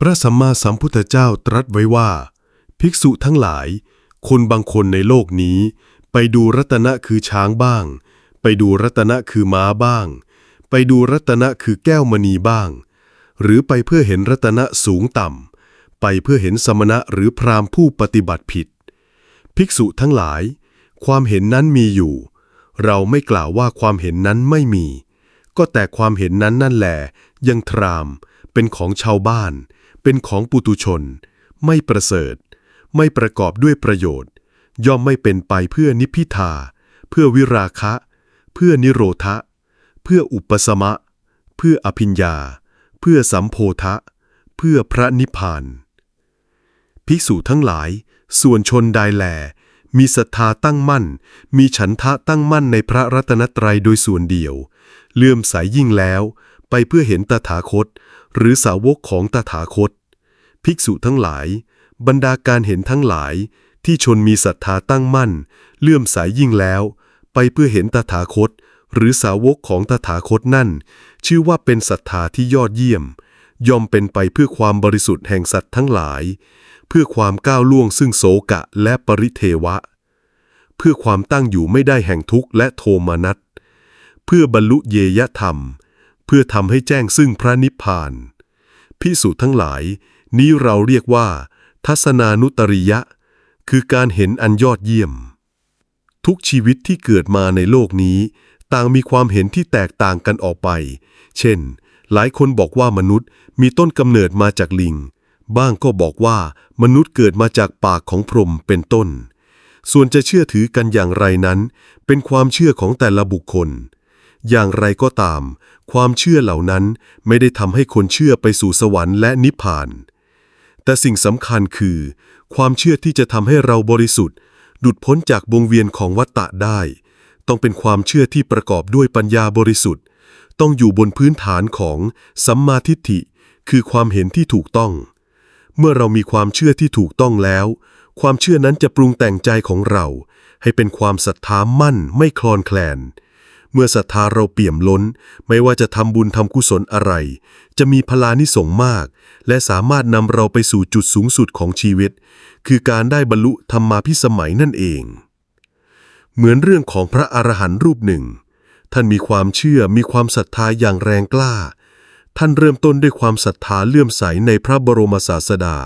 พระสัมมาสัมพุทธเจ้าตรัสไว้ว่า ภิกษุทั้งหลาย คนบางคนในโลกนี้ ไปดูรัตนะคือช้างบ้าง ไปดูรัตนะคือม้าบ้าง ไปดูรัตนะคือแก้วมณีบ้าง หรือไปเพื่อเห็นรัตนะสูงต่ำ ไปเพื่อเห็นสมณะหรือพราหมณ์ผู้ปฏิบัติผิด ภิกษุทั้งหลาย ความเห็นนั้นมีอยู่ เราไม่กล่าวว่าความเห็นนั้นไม่มี ก็แต่ความเห็นนั้นนั่นแหละยังทราม เป็นของชาวบ้าน เป็นของปุตุชน ไม่ประเสริฐ ไม่ประกอบด้วยประโยชน์ ย่อมไม่เป็นไปเพื่อนิพพิทา เพื่อวิราคะ เพื่อนิโรธะ เพื่ออุปสมะ เพื่ออภิญญา เพื่อสัมโพธะ เพื่อพระนิพพาน ภิกษุทั้งหลาย ส่วนชนใดแล มีศรัทธาตั้งมั่น มีฉันทะตั้งมั่นในพระรัตนตรัยโดยส่วนเดียว เลื่อมใสยยิ่งแล้ว ไปเพื่อเห็นตถาคต หรือสาวกของตถาคต ภิกษุทั้งหลาย บรรดาการเห็นทั้งหลายที่ชนมีศรัทธาตั้งมั่น เลื่อมใสยยิ่งแล้ว ไปเพื่อเห็นตถาคต หรือสาวกของตถาคตนั่น ชื่อว่าเป็นศรัทธาที่ยอดเยี่ยม ย่อมเป็นไปเพื่อความบริสุทธิ์แห่งสัตว์ทั้งหลาย เพื่อความก้าวล่วงซึ่งโศกะและปริเทวะ เพื่อความตั้งอยู่ไม่ได้แห่งทุกข์และโทมนัสเพื่อบรรลุเยยธรรม เพื่อทำให้แจ้งซึ่งพระนิพพานพิสูจน์ทั้งหลาย นี้เราเรียกว่า ทัศนานุตริยะ คือการเห็นอันยอดเยี่ยม ทุกชีวิตที่เกิดมาในโลกนี้ ต่างมีความเห็นที่แตกต่างกันออกไป เช่น หลายคนบอกว่ามนุษย์มีต้นกำเนิดมาจากลิง บ้างก็บอกว่ามนุษย์เกิดมาจากปากของพรหมเป็นต้น ส่วนจะเชื่อถือกันอย่างไรนั้น เป็นความเชื่อของแต่ละบุคคล อย่างไรก็ตาม ความเชื่อเหล่านั้นไม่ได้ทำให้คนเชื่อไปสู่สวรรค์และนิพพาน แต่สิ่งสำคัญคือ ความเชื่อที่จะทำให้เราบริสุทธิ์ ดุดพ้นจากวงเวียนของวัฏฏะได้ ต้องเป็นความเชื่อที่ประกอบด้วยปัญญาบริสุทธิ์ ต้องอยู่บนพื้นฐานของสัมมาทิฏฐิ คือความเห็นที่ถูกต้อง เมื่อเรามีความเชื่อที่ถูกต้องแล้ว ความเชื่อนั้นจะปรุงแต่งใจของเรา ให้เป็นความศรัทธามั่นไม่คลอนแคลน เมื่อศรัทธาเราเปี่ยมล้น ไม่ว่าจะทำบุญทำกุศลอะไร จะมีพลานิสงมาก และสามารถนำเราไปสู่จุดสูงสุดของชีวิต คือการได้บรรลุธรรมาพิสมัยนั่นเอง เหมือนเรื่องของพระอรหันต์รูปหนึ่ง ท่านมีความเชื่อมีความศรัทธาอย่างแรงกล้า ท่านเริ่มต้นด้วยความศรัทธาเลื่อมใสในพระบรมศาสดา